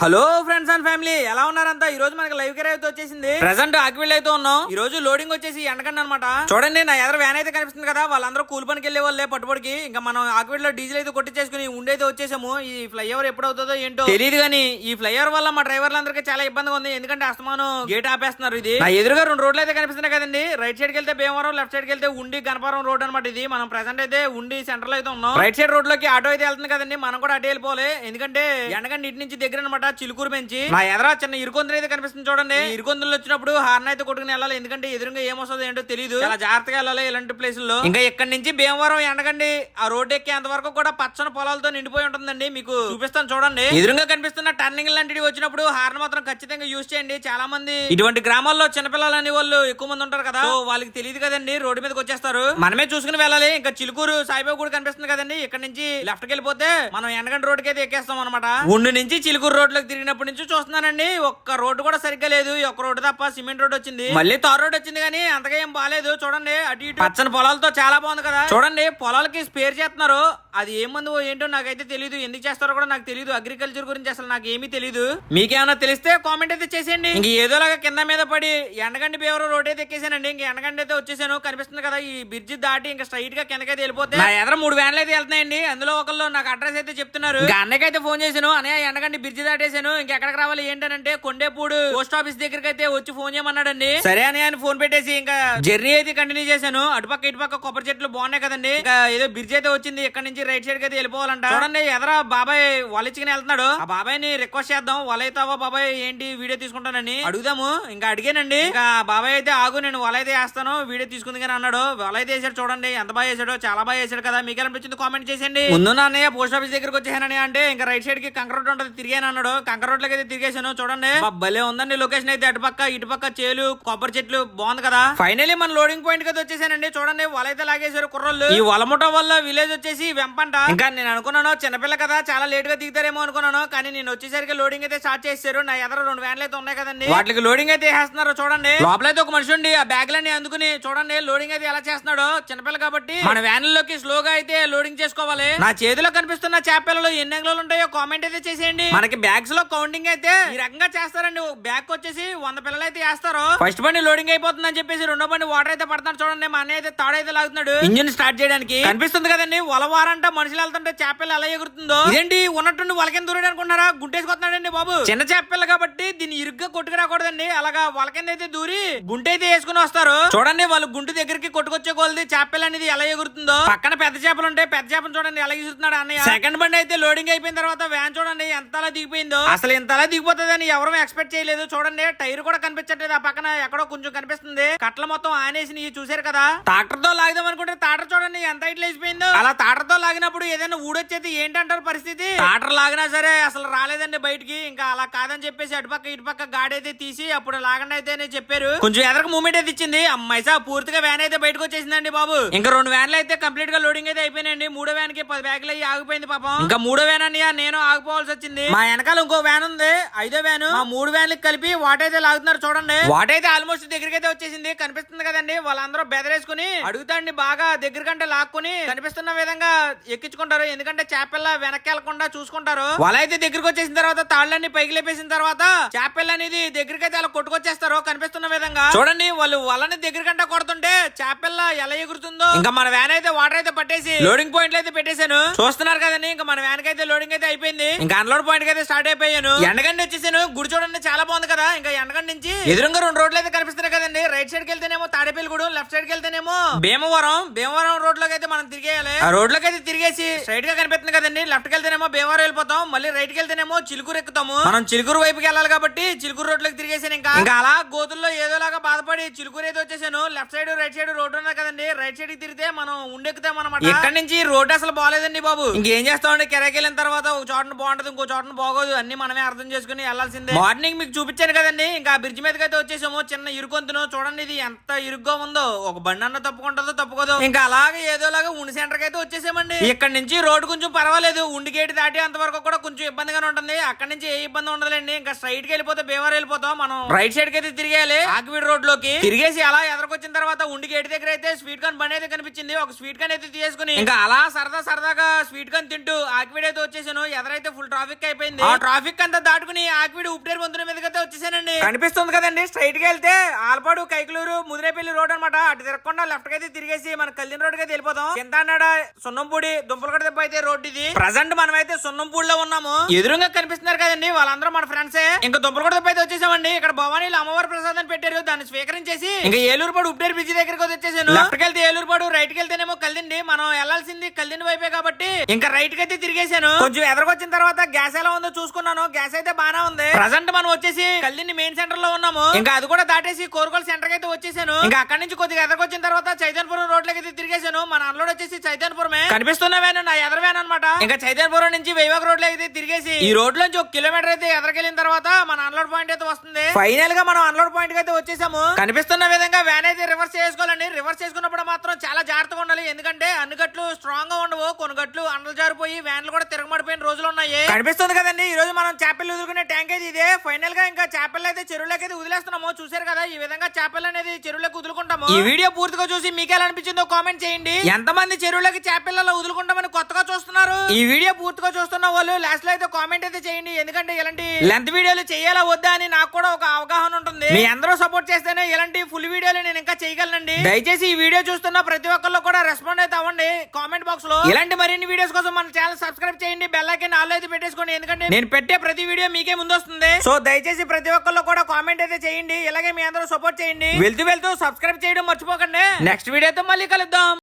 Hello friends and family ఎలా ఉన్నారంతా? ఈ రోజు మనకి లైవ్ కెరీర్ అయితే వచ్చేసింది. ప్రెసెంట్ ఆక్విల్ అయితే ఉన్నాం. ఈ రోజు లోడింగ్ వచ్చేసి ఎండకండి అనమాట చూడండి నా ఎదురు వ్యాన్ అయితే కనిపిస్తుంది కదా వాళ్ళందరూ కూలి పనికి వెళ్ళే వాళ్ళే పట్టుబడికి. ఇంకా మనం ఆక్విల్లో డీజిల్ అయితే కొట్టించేసుకుని ఉండైతే వచ్చేసాము. ఈ ఫ్లైఓవర్ ఎప్పుడు అవుతుందో ఏంటో. తెలియదు కానీ ఈ ఫ్లైఓవర్ వల్ల మా డ్రైవర్లందరికీ చాలా ఇబ్బందిగా ఉంది. ఎందుకంటే అస్తమానం గేట్ ఆపేస్తున్నారు ఇది. నా ఎదురుగా రెండు రోడ్లు అయితే కనిపిస్తున్నాయి కదండి. రైట్ సైడ్కి వెళ్తే భీమవరం లెఫ్ట్ సైడ్కి వెళ్తే ఉండి గణపవరం రోడ్ అనమాట ఇది. మనం ప్రెసెంట్ అయితే ఉండి సెంటర్లో అయితే ఉన్నాం. రైట్ సైడ్ రోడ్లోకి ఆటో అయితే వెళ్తుంది కదండి. మనం కూడా అటే వెళ్ళిపోవాలి. ఎందుకంటే ఎండగండి ఇటు నుంచి దగ్గర అనమాట చిలుకూరు పెంచి నా ఎదర చిన్న ఇరుకొందులు అయితే కనిపిస్తుంది చూడండి. ఇరుకొందులు వచ్చినప్పుడు హార్న్ అయితే కొట్టుకుని వెళ్ళాలి. ఎందుకంటే ఎదురుగా ఏమొస్తుందో ఏంటో తెలియదు చాలా జాగ్రత్తగా వెళ్ళాలి ఇలాంటి ప్లేస్లో ఇంకా ఇక్కడ నుంచి భీమవరం ఎండగండి ఆ రోడ్ ఎక్కేంత వరకు కూడా పచ్చని పొలాలతో నిండిపోయి ఉంటుందండి. మీకు చూపిస్తాను చూడండి. ఎదురుగా కనిపిస్తున్న టర్నింగ్ లాంటివి వచ్చినప్పుడు హార్న్ మాత్రం ఖచ్చితంగా యూజ్ చేయండి. చాలా మంది ఇటువంటి గ్రామాల్లో చిన్నపిల్లలు అనే వాళ్ళు ఎక్కువ మంది ఉంటారు కదా. వాళ్ళకి తెలియదు కదండి. రోడ్డు మీదకి వచ్చేస్తారు. మనమే చూసుకుని వెళ్ళాలి. ఇంకా చిలుకూరు సాయిబాబు కూడా కనిపిస్తుంది కదండి. ఇక్కడ నుంచి లెఫ్ట్కి వెళ్ళిపోతే మనం ఎండగంట రోడ్కి అయితే ఎక్కేస్తాం అనమాట ఉండి నుంచి చిలుకూరు రోడ్ లోకి తిరిగినప్పటి నుంచి చూస్తున్నానండి. ఒక్క రోడ్డు కూడా సరిగ్గా లేదు. ఒక్క రోడ్డు తప్ప సిమెంట్ రోడ్ వచ్చింది. మళ్ళీ తార్ రోడ్ వచ్చింది కానీ అంతగా ఏం బాగాలేదు చూడండి. అటు ఇటు పచ్చని పొలాలతో చాలా బాగుంది కదా. చూడండి పొలాలకి స్పేర్ చేస్తున్నారు. అది ఏం మందు ఏంటో నాకైతే తెలియదు ఎందుకు చేస్తారో కూడా నాకు తెలియదు అగ్రికల్చర్ గురించి అసలు నాకు ఏమీ తెలియదు మీకేమైనా తెలిస్తే కామెంట్ అయితే చేసేయండి. ఇంక ఏదోలాగా కింద మీద పడి ఎండగండి బేవరం రోడ్ అయితే ఎక్కేసానండి. ఇంక ఎండగండి అయితే వచ్చేసాను. కనిపిస్తుంది కదా ఈ బ్రిడ్జ్ దాటి ఇంకా స్ట్రైట్గా కిందకైతే వెళ్ళిపోతే నా ఎదురు మూడు వ్యాన్లు అయితే వెళ్తున్నాయండి. అందులో ఒకళ్ళు నాకు అడ్రస్ అయితే చెప్తున్నారు. అన్నకైతే ఫోన్ చేశాను. అన్నయ్య ఎండగండి బ్రిడ్జ్ దాటేసాను ఇంకెక్కడికి రావాలి? ఏంటనంటే కొండేపూడు పోస్ట్ ఆఫీస్ దగ్గరికి అయితే వచ్చి ఫోన్ చేయమన్నాడండి. సరే అని ఆయన ఫోన్ పెట్టేసి ఇంకా జర్నీ అయితే కంటిన్యూ చేశాను. అటుపక్క ఇటుపక్క కొబ్బరి చెట్లు బాగున్నాయి కదండి. ఇంకా ఏదో బ్రిడ్జ్ అయితే వచ్చింది. ఇక్కడ నుంచి రైట్ సైడ్ అయితే వెళ్ళిపోవాలంట. చూడండి ఎదర బాబాయ్ వాళ్ళిచ్చుకుని వెళ్తున్నాడు. ఆ బాబాయ్ని రిక్వెస్ట్ చేద్దాం. వాళ్ళైతావా బాబాయ్? ఏంటి వీడియో తీసుకుంటానని అడుగుదాము. ఇంకా అడిగానండి. ఇంకా బాబాయ్ అయితే ఆగు నేను వాళ్ళైతే వేస్తాను. వీడియో తీసుకుంది కానీ అన్నాడు. వాళ్ళైతే వేసాడు చూడండి ఎంత బాగా వేసాడో చాలా బాగా వేసాడు కదా. మీకు అనిపించింది కామెంట్ చేసేయండి. ముందు అన్నయ్య పోస్ట్ ఆఫీస్ దగ్గరకు వచ్చేసానని అంటే ఇంకా రైట్ సైడ్కి కంకర ఉంటుంది తిరిగాను అన్నాడు. కంకర రోడ్ అయితే తిరిగేసాను చూడండి. భలే ఉందండి లొకేషన్ అయితే. అటుపక్క ఇటుపక్క చేలు కొబ్బరి చెట్లు బాగుంది కదా? ఫైనల్లీ మన లోడింగ్ పాయింట్ కదా వచ్చేసానండి. చూడండి వాళ్ళైతే లాగేశారు కుర్రోళ్ళు. ఈ వలముట వల్ల విలేజ్ వచ్చేసి వెంపంట. ఇంకా నేను అనుకున్నాను చిన్నపిల్ల కదా చాలా లేట్గా దిగుతారేమో అనుకున్నాను. కానీ నేను వచ్చేసరికి లోడింగ్ అయితే స్టార్ట్ చేశారు నా ఎదురు రెండు వ్యాన్లు అయితే ఉన్నాయి కదండి. వాటికి లోడింగ్ అయితే వేస్తున్నారు చూడండి. లోపలైతే ఒక మనిషి ఉండి ఆ బ్యాగ్ లన్నీ అందుకుని చూడండి లోడింగ్ అయితే ఎలా చేస్తున్నాడో. చిన్నపిల్ల కాబట్టి మన వ్యాన్లలోకి స్లోగా అయితే లోడింగ్ చేసుకోవాలి. నా చేతిలో కనిపిస్తున్న చేపలలో ఎన్ని అంగుళాలు ఉంటాయో కామెంట్ అయితే చేసేయండి. మనకి బ్యాగ్స్లో కౌంటింగ్ అయితే ఈ రకంగా చేస్తారండి. బ్యాగ్ వచ్చేసి వంద పిల్లలు అయితే వేస్తారు. ఫస్ట్ బండి లోడింగ్ అయిపోతుంది అని చెప్పేసి రెండో బండి వాటర్ అయితే పడుతున్నాడు చూడండి. మా అన్నయ్య అయితే తాడైతే లాగుతున్నాడు. ఇంజిన్ స్టార్ట్ చేయడానికి. కనిపిస్తుంది కదండి. వలవారంట మనుషులు వెళ్తుంటే చేపలు ఎలా ఎగురుతుందో. ఇదేంటి? ఉన్నట్టుండి వలకెన్ దూరాడు అనుకుంటారా గుంటేసుకొస్తున్నాడండి బాబు. చిన్న చేపలు కాబట్టి దీన్ని ఇరుగ్గా కొట్టుకు రాకూడదండి. అలాగా వలకెన్ అయితే దూరి గుంట అయితే వేసుకుని వస్తారు. చూడండి వాళ్ళు గుంటు దగ్గరికి కొట్టుకొచ్చే కొలది చేపలు అనేది ఎలా ఎగురుతుందో. పక్కన పెద్ద చేపలు ఉంటాయి పెద్ద చేపలు చూడండి ఎలా ఎగురుతున్నాడు అన్నయ్య. సెకండ్ బండి అయితే లోడింగ్ అయిపోయిన తర్వాత వ్యాన్ చూడండి ఎంతలా దిగిపోయిందో. అసలు ఇంతలా దిగిపోతుందని ఎవరు ఎక్స్పెక్ట్ చేయలేదు. చూడండి టైర్ కూడా కనిపించట్లేదు ఆ పక్కన. ఎక్కడో కొంచెం కనిపిస్తుంది. కట్ల మొత్తం ఆనేసి చూసారు కదా? ట్రాక్టర్తో లాగదాం అనుకుంటే టాటర్ చూడండి ఎంత ఇట్లా అయిపోయిందో అలా టాటర్తో లాగినప్పుడు ఏదైనా ఊడొచ్చేది ఏంటంటారు పరిస్థితి? టాటర్ లాగినా సరే అసలు రాలేదండి బయటికి. ఇంకా అలా కాదని చెప్పేసి అటుపక్క ఇటుపక్క గాడి అయితే తీసి అప్పుడు లాగండి అయితే చెప్పారు. కొంచెం ఎదరకు మూమెంట్ అయితే ఇచ్చింది. అమ్మాయిసా పూర్తిగా వ్యాన్ అయితే బయటకు వచ్చేసిందండి బాబు. ఇంకా రెండు వ్యాన్లు అయితే కంప్లీట్గా లోడింగ్ అయితే అయిపోయినాయండి. మూడో వ్యాన్కి పది బ్యాగులు అయ్యి ఆగిపోయింది పాపం. ఇంకా మూడో వ్యాన్ అని నేను ఆగిపోవాల్సి వచ్చింది. మా వెనకాల ఇంకో వ్యాన్ ఉంది. ఐదో వ్యాన్ మా మూడు వ్యాన్లకి కలిపి వాటైతే లాగుతున్నారు చూడండి. వాటైతే ఆల్మోస్ట్ దగ్గరికి అయితే వచ్చేసింది. కనిపిస్తుంది కదండి. వాళ్ళందరూ బెదరేసుకుని అడుగుతాండి బాగా దగ్గర కంటే లాక్కుని కనిపిస్తున్న విధంగా ఎక్కించుకుంటారు. ఎందుకంటే చేపల్ల వెనక్కి వెళ్ళకుండా చూసుకుంటారు. వాళ్ళైతే దగ్గరికి వచ్చేసిన తర్వాత తాళ్ళన్ని పైకి లేపేసిన తర్వాత చేపల్ అనేది దగ్గరికి అయితే అలా కొట్టుకొచ్చేస్తారు. కనిపిస్తున్న విధంగా. చూడండి వాళ్ళు వాళ్ళని దగ్గర కంటే కొడుతుంటే చేపల్ల ఎలా ఎగురుతుందో. ఇంకా మన వ్యాన్ అయితే వాటర్ అయితే పట్టేసి లోడింగ్ పాయింట్లు అయితే పెట్టేశాను. చూస్తున్నారు కదండి ఇంకా మన వ్యాన్ అయితే లోడింగ్ అయితే అయిపోయింది. ఇంకా అన్లోడ్ పాయింట్ అయితే స్టార్ట్ అయిపోయాను. ఎండగండి వచ్చేసాను. గుడి చూడండి చాలా బాగుంది కదా. ఇంకా ఎండగండి నుంచి ఎదురుగా రెండు రోడ్లు అయితే కనిపిస్తున్నాయి కదండి. రైట్ సైడ్కి వెళ్తేనేమో తాడేపల్లిగూడెం లెఫ్ట్ సైడ్కి వెళ్తేనేమో భీమవరం. భీమవరం రోడ్లోకి అయితే మనం తిరిగేయాలి. ఆ రోడ్లోకి అయితే తిరిగేసి స్ట్రైట్గా కనిపిస్తుంది కదండి. లెఫ్ట్కి వెళ్తేనేమో భీమవరం వెళ్ళిపోతాం. మళ్ళీ రైట్కి వెళ్తేనేమో చిలుకూరు ఎక్కుతాము. మనం చిలుకూరు వైపుకి వెళ్ళాలి కాబట్టి చిలుకూరు రోడ్లోకి తిరిగేసాను ఇంకా. ఇంకా అలా గోతుల్లో ఏదోలాగా బాధపడి చిలుకూరు అయితే వచ్చేసాను. Left side right side road ఉన్నాయి కదండి. రైట్ సైడ్కి తిరిగితే మనం ఉండెక్కుతాం అనమాట ఇక్కడ నుంచి రోడ్ అసలు బాగాలేదండి బాబు. ఇంకేం చేస్తామండి? కెరకి వెళ్ళిన తర్వాత ఒక చోటన బాగుంటది ఇంకో చోటన బాగోదు. అన్ని మనమే అర్థం చేసుకుని వెళ్ళాల్సిందే. మార్నింగ్ మీకు చూపించాను కదండి. ఇంకా బ్రిడ్జ్ మీదకి అయితే వచ్చేసాము. చిన్న ఇరుకొంతును చూడండి ఇది ఎంత ఇరుగ్గా ఉందో. ఒక బండి అన్న తప్పుకుంటుందో తప్పుకోదు. ఇంకా అలాగే ఏదోలాగా ఉండి సెంటర్ అయితే వచ్చేసామండి. ఇక్కడ నుంచి రోడ్ కొంచెం పర్వాలేదు. ఉండి గేట్ దాటి అంత వరకు కూడా కొంచెం ఇబ్బందిగానే ఉంటుంది. అక్కడ నుంచి ఏ ఇబ్బంది ఉండదులేండి. ఇంకా స్ట్రైట్కి వెళ్ళిపోతే భీమవరం వెళ్ళిపోతాం. మనం రైట్ సైడ్కి అయితే తిరిగేయాలి. ఆకివీడ్ రోడ్లోకి తిరిగేసి అలా ఎదరకొచ్చిన తర్వాత ఉండి గేట్ దగ్గర అయితే స్వీట్ కార్న్ బండి అయితే కనిపించింది. ఒక స్వీట్ కార్న్ అయితే తీసుకుని ఇంకా అలా సరదా సరదాగా స్వీట్ కార్న్ తింటూ ఆకివీడ్ అయితే వచ్చేసాను. ఎదరైతే ఫుల్ ట్రాఫిక్ అయిపోయింది. ట్రాఫిక్ అంతా దాటుకుని ఆకివీడి ఉప్పేరు వంతుల మీదకైతే వచ్చేసానండి. కనిపిస్తుంది కదండి స్ట్రైట్గా వెళ్తే ఆల్పాడు కైకలూరు ముదిరేపల్లి రోడ్ అన్నమాట. అటు తిరగకుండా లెఫ్ట్ అయితే తిరిగేసి మన కళ్యాణ్ రోడ్కి వెళ్ళిపోతాం. చింతానాడ సున్నంపూడి దుంపలగడ దెబ్బ అయితే రోడ్ ఇది. ప్రజెంట్ మనం అయితే సున్నంపూడిలో ఉన్నాము. ఎదురుగా కనిపిస్తున్నారు కదండి వాళ్ళందరూ మన ఫ్రెండ్సే ఇంకా దుంపలగడ దెబ్బ అయితే వచ్చేసామండి. ఇక్కడ భవానీలో అమ్మవారి ప్రసాదం పెట్టారు. దాన్ని స్వీకరించేసి ఇంకా ఏలూరు పాడు ఉప్పేరు బ్రిడ్జ్ దగ్గరికి వచ్చేసాను. లెఫ్ట్ వెళ్తే ఏలూరు పాడు రైట్కి వెళ్తేనేమో కల్దిండి మనం వెళ్ళాల్సింది కల్దిండి వైపే కాబట్టి ఇంకా రైట్కి అయితే తిరిగేసాను కొంచెం ఎదరకొచ్చిన తర్వాత గ్యాస్ ఎలా ఉందో చూసుకున్నాను గ్యాస్ అయితే బానే ఉంది. ప్రజెంట్ మనం వచ్చేసి కల్దిండి మెయిన్ సెంటర్లో ఉన్నాము. ఇంకా అది కూడా దాటేసి కోరుకోల్ సెంటర్ అయితే వచ్చేసాను. ఇంకా అక్కడి నుంచి కొద్దిగా ఎదరకొచ్చిన తర్వాత చైతన్యపురం రోడ్ లకి అయితే తిరిగేసాను మన అన్లోడ్ వచ్చేసి చైతన్యపురమే. కనిపిస్తున్న వ్యాన్ నా ఎదర వ్యాన్ అనమాట ఇంకా చైతన్యపురం నుంచి వైవాగ్ రోడ్ అయితే తిరిగేసి ఈ రోడ్ నుంచి ఒక కిలోమీటర్ అయితే ఎదరికెళ్ళిన తర్వాత మన అన్లోడ్ పాయింట్ అయితే వస్తుంది. ఫైనల్గా మనం అన్లోడ్ పాయింట్ అయితే వచ్చేసాము. కనిపిస్తున్న విధంగా వ్యాన్ అయితే రివర్స్ చేసుకోవాలండి. రివర్స్ చేసుకున్నప్పుడు మాత్రం చాలా జాగ్రత్తగా ఉండాలి. ఎందుకంటే అన్ని గట్లు స్ట్రాంగ్గా ఉండవు. కొన్ని గట్లు అండలు జారిపోయి వ్యాన్లు కూడా తిరగబడిపోయిన రోజులు ఉన్నాయి. కనిపిస్తుంది కదండి. ఈ రోజు మనం చేపలు వదులుకునే ట్యాంక్ అయితే ఇదే. ఫైనల్గా ఇంకా చేపలు అయితే చెరువులోకి అయితే వదిలేస్తున్నాము. చూసారు కదా ఈ విధంగా చేపలు అనేది చెరువులోకి వదులుకుంటాము. ఈ వీడియో పూర్తిగా చూసి మీకు ఎలా అనిపించిందో కామెంట్ చేయండి. ఎంత మంది చెరువులోకి చేపలలో వదులుకుంటామని కొత్తగా చూస్తున్నారు? ఈ వీడియో పూర్తిగా చూస్తున్న వాళ్ళు లాస్ట్లో అయితే కామెంట్ అయితే చేయండి. ఎందుకంటే ఇలాంటి లెంత్ వీడియోలు చేయాలా వద్దా అని నాకు కూడా ఒక అవగాహన ఉంటుంది. మీ అందరూ సపోర్ట్ చేస్తేనే ఇలాంటి ఫుల్ వీడియోలు నేను ఇంకా చేయగలనండి. దయచేసి ఈ వీడియో చూస్తున్న ప్రతి ఒక్కళ్ళు కూడా రెస్పాండ్ అయితే అవ్వండి. కామెంట్ బాక్స్లో ఇలాంటి మరిన్ని వీడియోస్ కోసం మన ఛానల్ సబ్స్క్రైబ్ చేయండి. బెల్ ఐకాన్ ఆల్ అయితే పెట్టేసుకోండి. ఎందుకంటే నేను పెట్టే ప్రతి వీడియో మీకే ముందు వస్తుంది సో దయచేసి ప్రతి ఒక్కళ్ళు కూడా కామెంట్ అయితే చేయండి. ఇలాగే మీ అందరూ సపోర్ట్ చేయండి. వెళ్తూ వెళ్తూ సబ్స్క్రైబ్ చేయడం మర్చిపోకండి. నెక్స్ట్ వీడియోతో మళ్ళీ కలుద్దాం.